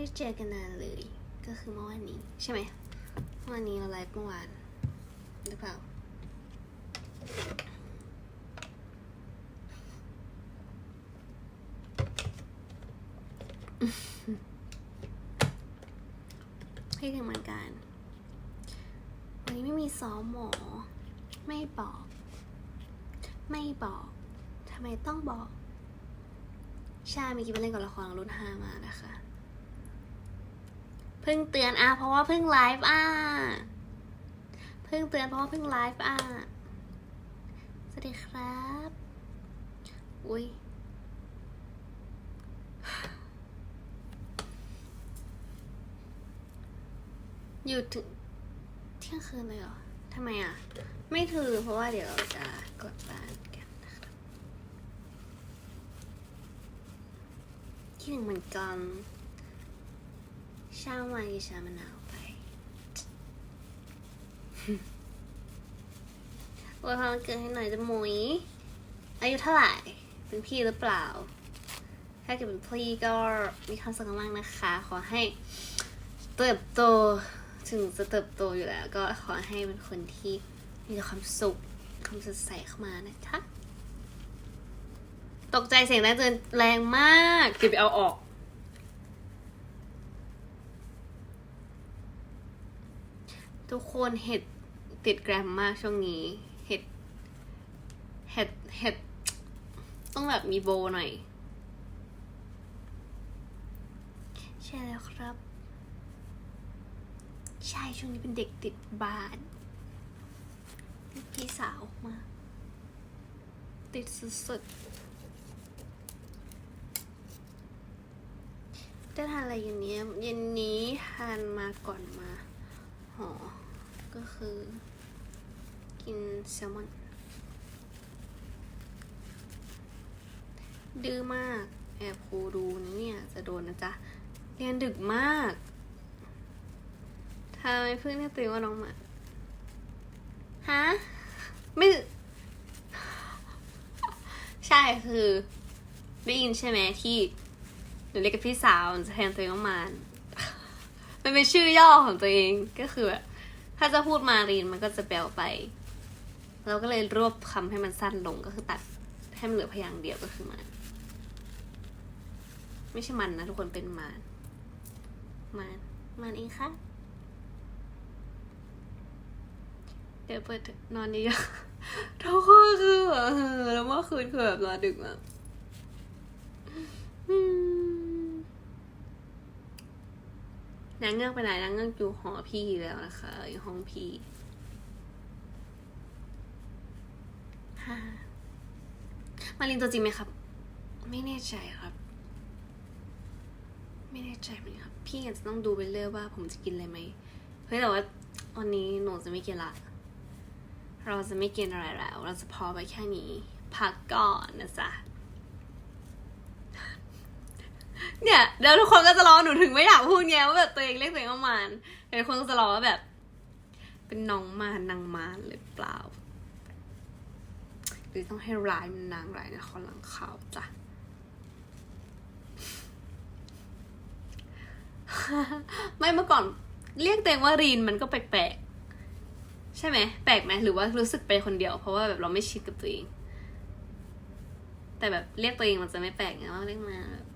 ไม่ได้เจอกันนานเลย ก็คือเมื่อวานนี้ใช่ไหมเมื่อวานนี้เราไลฟ์เมื่อวานหรือเปล่าให้ถึงเหมือนกันวันนี้ไม่มีซ้อมหมอ ไม่บอก ไม่บอกทำไมต้องบอกใช่เมื่อกี้ไปเล่นกับละครรุ่นห้ามานะคะ เพิ่งเตือนอะเพราะว่าเพิ่งไลฟ์อะเพิ่งเตือนเพราะว่าเพิ่งไลฟ์อะสวัสดีครับ อุ้ยอยู่ถึงเที่ยงคืนเลยเหรอ ทำไมอะ ไม่ถือเพราะว่าเดี๋ยวเราจะกดบ้านกันนะครับคิดถึงเหมือนกัน ช้ามากิชามะนาวไปอวยพรวันเกิดให้หน่อยจะมุยอายุเท่าไหร่ เป็นพี่หรือเปล่า ถ้าเกิดเป็นพี่ก็มีความสุขมากนะคะ ขอให้เติบโตถึงจะเติบโตอยู่แล้ว ก็ขอให้เป็นคนที่มีความสุขความสดใสเข้ามานะคะ ตกใจเสียงแรงเกินแรงมากเดี๋ยวไปเอาออก ทุกคนเห็ดติดแกรมมากช่วงนี้เห็ดเห็ดเห็ดต้องแบบมีโบหน่อยใช่แล้วครับ ใช่ช่วงนี้เป็นเด็กติดบ้านพี่สาวมา ติดสุดๆได้ทานอะไรเย็นนี้เย็นนี้ทานมาก่อนมา อก็คือ กินแซลมอน ดื้อมาก แอบครูดูนะเนี่ย จะโดนนะจ๊ะ เรียนดึกมากทำไมเพื่อนเรียกตัวว่าน้องหมาฮะไม่ใช่คือได้ยินใช่ไหมที่หนูเรียกกับพี่สาวจะแทนตัวเองว่ามาน มันเป็นชื่อย่อของตัวเองก็คือแบบถ้าจะพูดมารีนมันก็จะแปลไป เราก็เลยรวบคำให้มันสั้นลงก็คือตัดให้มันเหลือพยางค์เดียวก็คือมัน ไม่ใช่มันนะทุกคนเป็นมานมานมานเองค่ะเดี๋ยวเปิดนอนเยอะๆทุกคนคือแบบเออแล้วเมื่อคืนคือแบบนอนดึกมากอืม นางเงือกไปไหนนางเงือกอยู่หอพี่แล้วนะคะอยู่ห้องพี่ฮ่ามาลินตัวจริงไหมครับ ไม่แน่ใจครับ ไม่แน่ใจเหมือนกันครับ พี่อาจจะต้องดูไปเรื่อยว่าผมจะกินอะไรไหมเฮ้ยแต่ว่าวันนี้หนูจะไม่กินละ เราจะไม่กินอะไรแล้ว เราจะพอไปแค่นี้ พักก่อนนะจ๊ะ เนี่ยเดี๋ยวทุกคนก็จะรอหนูถึงไม่อยากพูดไงว่าแบบตัวเองเรียกตัวเองว่ามารเดี๋ยวทุกคนก็จะรอว่าแบบ เป็นน้องมารนางมารหรือเปล่า หรือต้องให้ร้ายมันนางร้ายนะขอหลังข่าวจ้ะไม่เมื่อก่อนเรียกตัวเองว่ารีนมันก็แปลกๆใช่ไหมแปลกไหมหรือว่ารู้สึกไปคนเดียว เพราะว่าแบบเราไม่ชิดกับตัวเอง แต่แบบเรียกตัวเองมันจะไม่แปลกไงว่าเรียกมาแบบ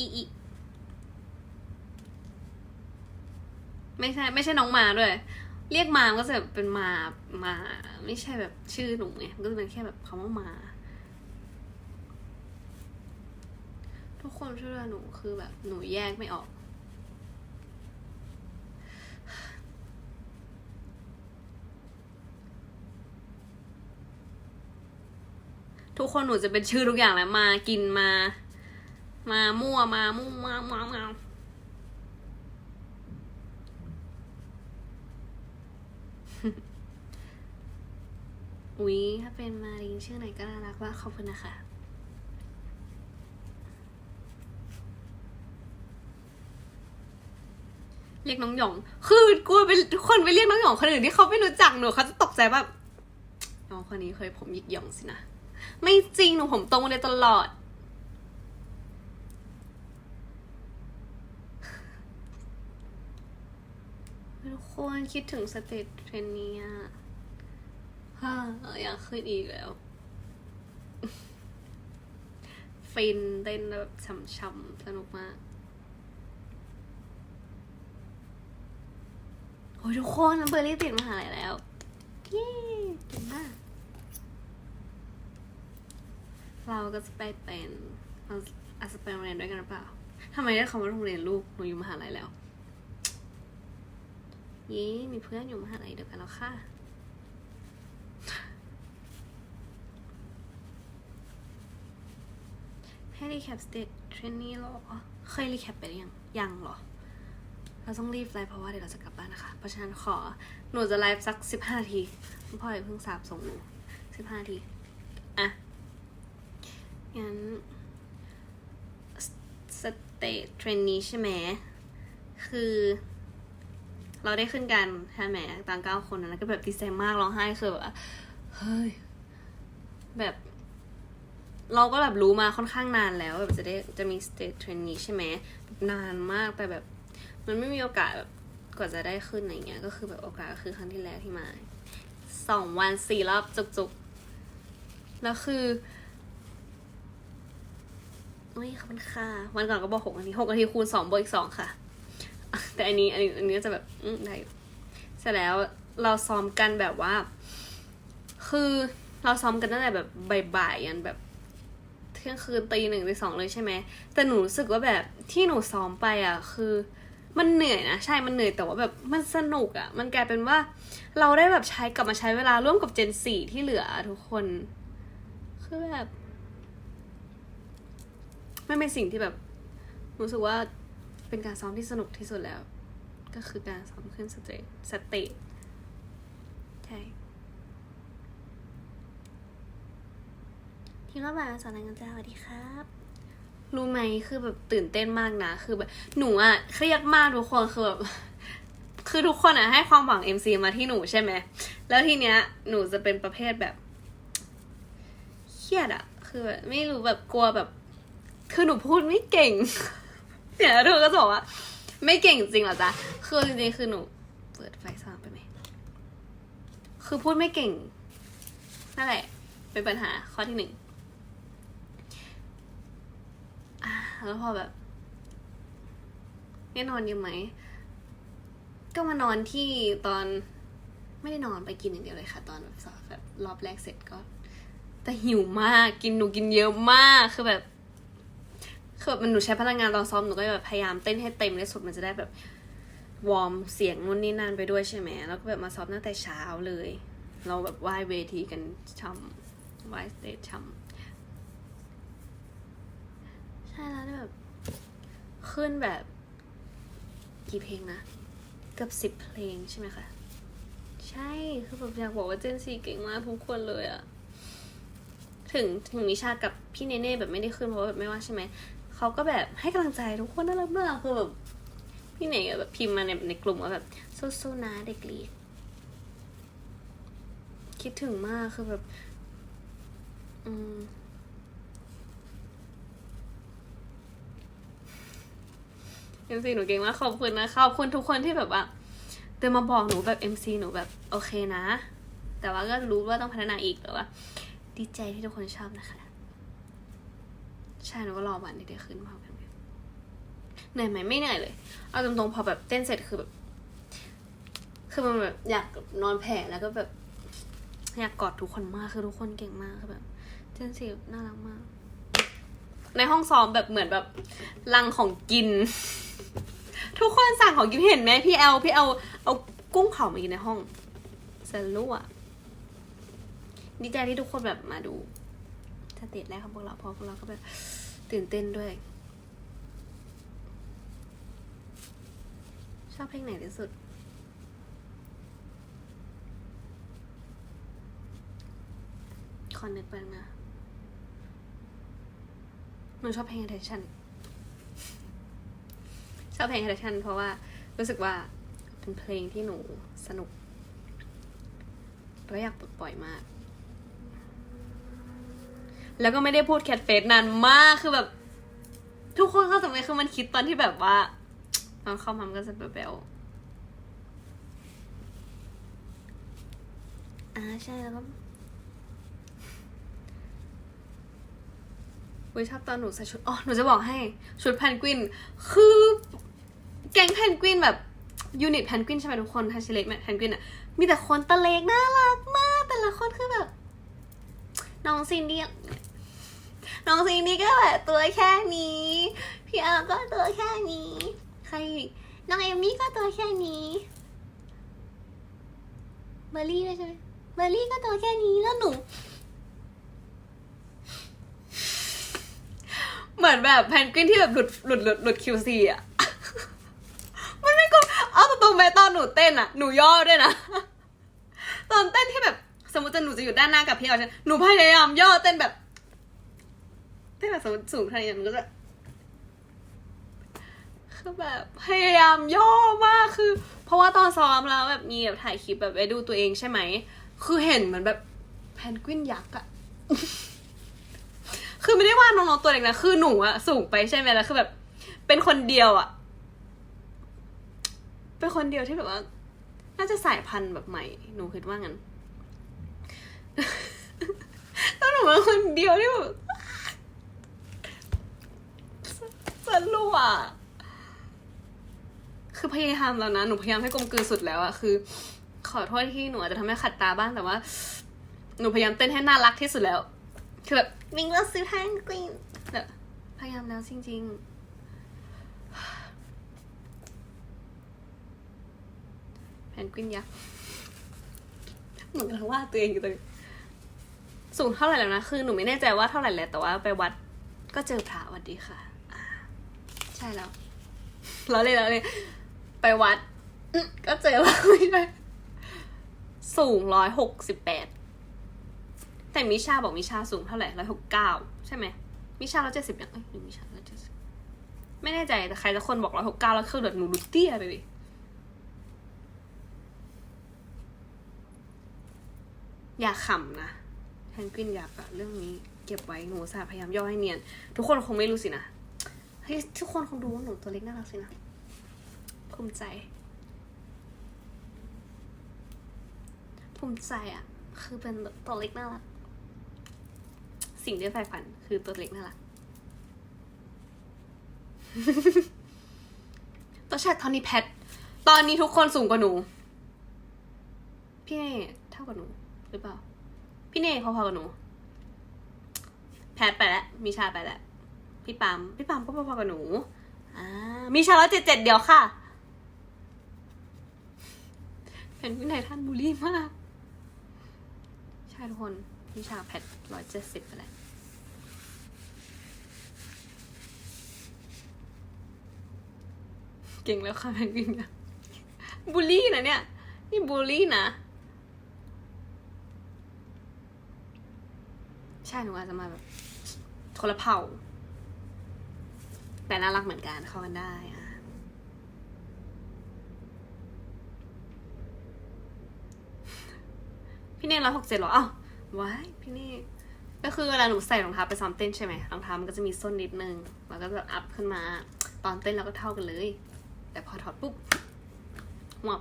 อีอีไม่ใช่ไม่ใช่น้องมาด้วย เรียกมามันก็จะแบบเป็นมามา ไม่ใช่แบบชื่อหนูไงมันก็จะเป็นแค่แบบคำว่ามา ทุกคนช่วยด้วยหนูคือแบบหนูแยกไม่ออกทุกคนหนูจะเป็นชื่อทุกอย่างแล้วมากินมา มามั่วมามั่วมามามาอุ๊ยถ้าเป็นมารีนชื่อไหนก็น่ารักว่าขอบคุณนะคะเรียกน้องหยอง คือกลัวไปทุกคนไปเรียกน้องหยองคนอื่นที่เขาไม่รู้จักหนูเขาจะตกใจแบบน้องคนนี้เคยผมหยิกหยองสินะ ไม่จริงหนูผมตรงเลยตลอด ทุก คนคิดถึงสเตจเทรนนี้อะฮ่าอยากขึ้นอีกแล้ว ฟินเต้นแบบช่ำๆสนุกมากโอ้ยทุกคนน้ำเบอร์รี่ติดมหาลัยแล้ว เย้เก่งมาก เราก็จะไปเป็นเราอาจจะไปโรงเรียนด้วยกันหรือเปล่าทำไมได้คำว่าโรงเรียนลูกหนูอยู่มหาลัยแล้ว ย้มีเพื่อนอยู่มหาลัยเดียวกันแล้วค่ะ ให้รีแคปสเตจเทรนนี่หรอเคยรีแคปไปหรือยัง ยังเหรอ เราต้องรีบไลฟ์เพราะว่าเดี๋ยวเราจะกลับบ้านนะคะ เพราะฉะนั้นขอ หนูจะไลฟ์สักสิบห้านาทีคุณพ่อยเพิ่งสาบส่งหนูสิบห้านาที อะ งั้นสเตจเทรนนี้ใช่ไหม คือ เราได้ขึ้นกันใช่ไหมตอนเก้าคนนั้นก็แบบดีใจมากร้องไห้คือแบบเฮ้ยแบบ เราก็แบบรู้มาค่อนข้างนานแล้วแบบจะได้จะมีสเตจเทรนนี้ใช่ไหมแบบนานมากแต่แบบ มันไม่มีโอกาสแบบกว่าจะได้ขึ้นอะไรเงี้ย ก็คือแบบโอกาสก็คือครั้งที่แล้วที่มาสองวันสี่รอบจุกๆแล้วคือเฮ้ยขอบคุณค่ะวันก่อนก็บอกหกนาทีหกนาทีคูณสองบวกอีกสองค่ะ แต่อันนี้อันนี้อันนี้จะแบบอืมได้เสร็จแล้วเราซ้อมกันแบบว่า คือเราซ้อมกันตั้งแต่แบบบ่ายๆยันแบบเที่ยงคืนตีหนึ่งตีสองเลยใช่ไหมแต่หนูรู้สึกว่าแบบที่หนูซ้อมไปอะคือมันเหนื่อยนะใช่มันเหนื่อยแต่ว่าแบบมันสนุกอะ มันกลายเป็นว่า เราได้แบบใช้กลับมาใช้เวลาร่วมกับเจนสี่ที่เหลือทุกคน คือแบบไม่เป็นสิ่งที่แบบรู้สึกว่า เป็นการซ้อมที่สนุกที่สุดแล้ว ก็คือการซ้อมขึ้นสเตจสเตจใช่ทีมระบายสอนรายงานจ้าสวัสดีครับ รู้ไหมคือแบบตื่นเต้นมากนะ คือแบบ หนูอะเครียดมากทุกคนคือแบบคือทุกคนอะให้ความหวัง MC มาที่หนูใช่ไหม แล้วทีเนี้ย หนูจะเป็นประเภทแบบเครียดอะคือแบบไม่รู้แบบกลัวแบบ คือหนูพูดไม่เก่ง เนี่ยวทุกคนก็จะบอกว่า ไม่เก่งจริงหรอจ๊ะคือจริงๆคือหนู เปิดไฟสว่างไปไหมคือพูดไม่เก่งนั่นแหละ เป็นปัญหาข้อที่หนึ่งแล้วพอแบบได้นอนเยอะไหม ก็มานอนที่ตอนไม่ได้นอนไปกินอย่างเดียวเลยค่ะ ตอนแบบสอบแบบรอบแรกเสร็จก็ แต่หิวมากกินหนูกินเยอะมากคือแบบ คือแบบมันหนูใช้พลังงานตอนซ้อมหนูก็แบบพยายามเต้นให้เต็มที่สุดมันจะได้แบบวอร์มเสียงนู่นนี่นั่นไปด้วยใช่ไหมแล้วก็แบบมาซ้อมตั้งแต่เช้าเลย เราแบบไหว้เวทีกันช่ำไหว้สเตจช่ำใช่แล้วแบบขึ้นแบบกี่เพลงนะเกือบสิบเพลงใช่ไหมคะใช่คือแบบอยากบอกว่าเจนซีเก่งมากทุกคนเลยอะถึงถึงนิชากับพี่เนเน่แบบไม่ได้ขึ้นเพราะแบบไม่ว่างใช่ไหม เขาก็แบบให้กำลังใจทุกคนน่ารักมากคือแบบพี่เน่แบบพิมพ์มาในในกลุ่มว่าแบบสู้ๆนะเด็กลีคิดถึงมากคือแบบ อืมเอ็มซีหนูเก่งมากขอบคุณนะขอบคุณทุกคนที่แบบว่าเตือนมาบอกหนูแบบเอ็มซีหนูแบบโอเคนะ แต่ว่าก็รู้ว่าต้องพัฒนาอีกแต่ว่า ดีใจที่ทุกคนชอบนะคะ ใช่หนูก็รอวันที่ได้ขึ้นพร้อมกันเหนื่อยไหมไม่เหนื่อยเลย เอาตรงๆพอแบบเต้นเสร็จคือแบบ คือมันแบบอยากนอนแผ่แล้วก็แบบ อยากกอดทุกคนมากคือทุกคนเก่งมากคือแบบเต้นสีน่ารักมาก ในห้องซ้อมแบบเหมือนแบบลังของกิน ทุกคนสั่งของกินเห็นไหมพี่แอลพี่แอลเอากุ้งเผามากินในห้องสรั่วดีใจที่ทุกคนแบบมาดูสเตจแรกของพวกเราเพราะพวกเราก็แบบ ตื่นเต้นด้วย ชอบเพลงไหนที่สุด คอนเนึกไปบนะหนูชอบเพลง attention ชอบเพลง attention เพราะว่ารู้สึกว่าเป็นเพลงที่หนูสนุกแล้วอยากปลดปล่อยมาก แล้วก็ไม่ได้พูดแคทเฟสนานมากคือแบบ ทุกคนก็สมัยคือมันคิดตอนที่แบบว่าตอนเข้ามามันก็จะแบลๆอ่าใช่แล้วก็อุ้ยชอบตอนหนูใส่ชุด อ๋อ หนูจะบอกให้ ชุดแพนกวิน คือ แก๊งแพนกวินแบบ ยูนิตแพนกวินใช่ไหมทุกคนทัชเล็กแพนกวินอะ มีแต่คนตะเล็กน่ารักมาก แต่ละคนคือแบบ น้องซินดี้ น้องซินดี้ก็แบบตัวแค่นี้ พี่อาก็ตัวแค่นี้ ใครอีกน้องเอมมี่ก็ตัวแค่นี้เบอร์รี่ด้วยใช่ไหมเบอร์รี่ก็ตัวแค่นี้แล้วหนู เหมือนแบบแพนกวินที่แบบหลุดหลุดหลุดหลุดคิวซีอะ มันไม่ก็เอาตรงๆไปตอนหนูเต้นอะ หนูย่อด้วยนะ ตอนเต้นที่แบบ สมมติจะหนูจะอยู่ด้านหน้ากับพี่เอาใช่ไหมหนูพยายามย่อเต้นแบบ เต้นแบบสมมติสูงขนาดนี้หนูก็จะคือแบบพยายามย่อมากคือ เพราะว่าตอนซ้อมแล้วแบบมีแบบถ่ายคลิปแบบไปดูตัวเองใช่ไหม คือเห็นเหมือนแบบแพนกวินยักษ์อะคือไม่ได้ว่าน้องๆตัวเล็กนะคือหนูอะสูงไปใช่ไหมแล้วคือแบบ เป็นคนเดียวอะเป็นคนเดียวที่แบบว่า น่าจะสายพันธุ์แบบใหม่ หนูคิดว่างั้นแล้วหนูเป็นคนเดียวที่แบบ สรุปอะคือพยายามแล้วนะ หนูพยายามให้กลมกลืนสุดแล้วอะคือ ขอโทษที่หนูอาจจะทำให้ขัดตาบ้างแต่ว่า หนูพยายามเต้นให้น่ารักที่สุดแล้ว คือแบบมิงเราซื้อแพนกวินแบบพยายามแล้วจริง ๆแพนกวินยักษ์เหมือนกับว่าตัวเองอยู่ตรงนี้สูงเท่าไหร่แล้วนะ คือหนูไม่แน่ใจว่าเท่าไหร่แล้วแต่ว่าไปวัดก็เจอพระวัสดีค่ะ ใช่แล้ว เราเลยเราเลยไปวัด ก็เจอว่าไม่ได้สูงร้อยหกสิบแปดแต่มิชาบอกมิชาสูงเท่าไหร่ร้อยหกเก้าใช่ไหมมิชาร้อยเจ็ดสิบยังเอ้ยมิชาร้อยเจ็ดสิบไม่แน่ใจแต่ใครจะคนบอกร้อยหกเก้าแล้วเคือแบบหนูดูเตี้ยไปดิอย่าขำนะแพนกวินอยากอะเรื่องนี้เก็บไว้หนูสาพยายามย่อให้เนียน ทุกคนคงไม่รู้สินะ เฮ้ยทุกคนคงดูว่าหนูตัวเล็กน่ารักสินะภูมิใจ ภูมิใจอะคือเป็นตัวเล็กน่ารัก สิ่งที่ใฝ่ฝันคือตัวเล็กน่ารักตัวชาติตอนนี้แพท ตอนนี้ทุกคนสูงกว่าหนู พี่เน่เท่ากับหนู หรือเปล่า พี่เน่พอๆกับหนู แพทไปแล้ว มีชาไปแล้ว พี่ปามพี่ปามก็พอๆกับหนูอ่ามีชาร้อยเจ็ดเจ็ดเดียวค่ะเป็นวินัยท่านบูลลี่มาก ใช่ทุกคนวิชาแพทร้อยเจ็ดสิบไปแล้วเก่งแล้วค่ะแพนกวินะบูลลี่นะเนี่ย นี่บูลลี่นะ ใช่หนูอาจจะมาแบบคนละเผ่า แต่น่ารักเหมือนกันเข้ากันได้อะพี่เน่ร้อยหกเจ็ดหรออ้าวว้ายพี่เน่ก็คือเวลาหนูใส่รองเท้าไปซ้อมเต้นใช่ไหมรองเท้ามันก็จะมีส้นนิดนึงแล้วก็จะอัพขึ้นมา ตอนเต้นเราก็เท่ากันเลย แต่พอถอดปุ๊บหวบ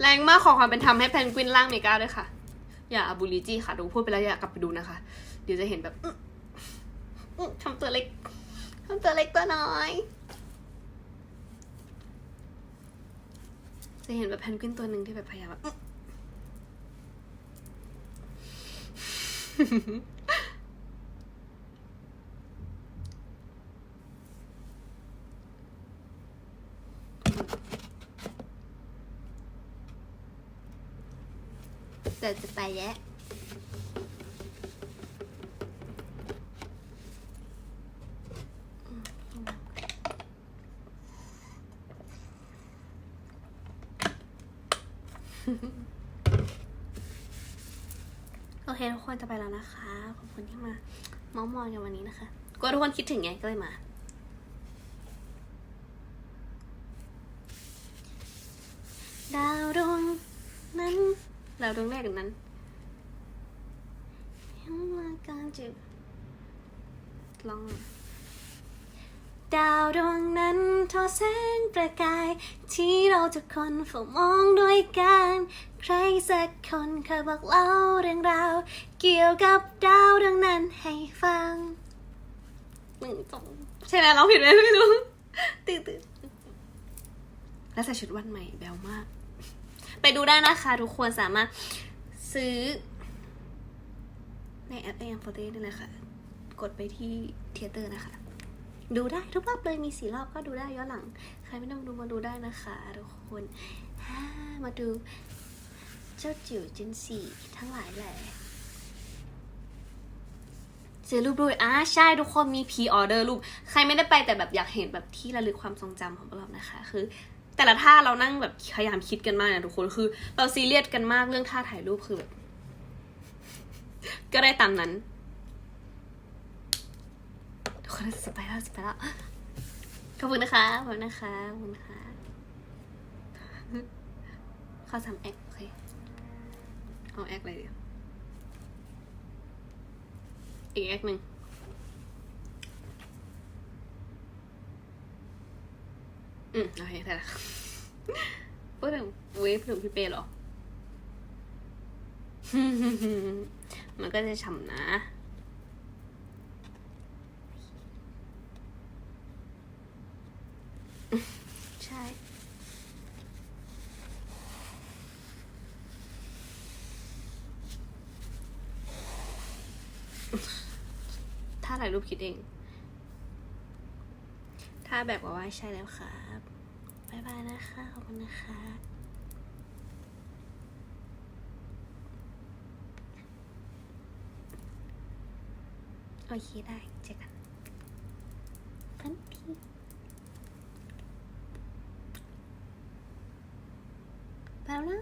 แรงมากขอความเป็นธรรมให้แพนกวินล่างเมกาด้วยค่ะ อย่าอบูลิจี้ค่ะดูพูดไปแล้วอย่ากลับไปดูนะคะ เดี๋ยวจะเห็นแบบ ทำตัวเล็กทำตัวเล็กตัวน้อย จะเห็นแบบแพนกวินตัวหนึ่งที่แบบพยายามแบบแต่จะไปแล้วโอเคทุกคนจะ ไปแล้วนะคะ ขอบคุณที่มาเมอมอยกันวันนี้นะคะกลัวทุกคนคิดถึงไงก็เลยมาดาวดวงนั้นดาวดวงแรกนั้นยังมาการจิบลอง ดาวดวงนั้นทอแสงประกาย ที่เราทุกคนเฝ้ามองด้วยกัน ใครสักคนเคยบอกเล่าเรื่องราว เกี่ยวกับดาวดวงนั้นให้ฟังหนึ่งสองใช่ไหมเร้องผิดไหมไม่รู้ตื่นตื่นแล้วใส่ชุดวันใหม่แบวมาก ไปดูได้นะคะทุกคนสามารถซื้อ ในแอปเอ็มโฟเต้นี่เลยค่ะ กดไปที่เทเตอร์นะคะ ดูได้ทุกรอบเลยมีสี่รอบก็ดูได้ย้อนหลัง ใครไม่ต้องดูมาดูได้นะคะทุกคนามาดูเจ้าจิ๋วจินสี่ทั้งหลายแหละซื้อรูปด้วยอ่าใช่ทุกคนมีพีออเดอร์รูป ใครไม่ได้ไปแต่แบบอยากเห็นแบบที่ระลึกความทรงจำของพวกเรานะคะ คือ แต่ละท่าเรานั่งแบบพยายามคิดกันมากนะทุกคนคือ เราซีเรียสกันมากเรื่องท่าถ่ายรูปคือแบบก็ได้ตามนั้น ทุกคนสไปแล้วสไปแล้วขอบคุณนะคะขอบคุณนะคะขอบคุณนะคะข้อสามแอคโอเคเอาแอคเลยเดียวอีกแอคหนึ่งอืมโอเคได้แล้วพูดถึงเวฟถึงพี่เป้เหรอ มันก็จะฉ่ำนะ ใช่ ถ้าถ่ายรูปคิดเองถ้าแบบว่าใช่แล้วครับบายบายนะคะ ขอบคุณนะคะโอเคได้ เจอกันพันทีไปแล้วนะ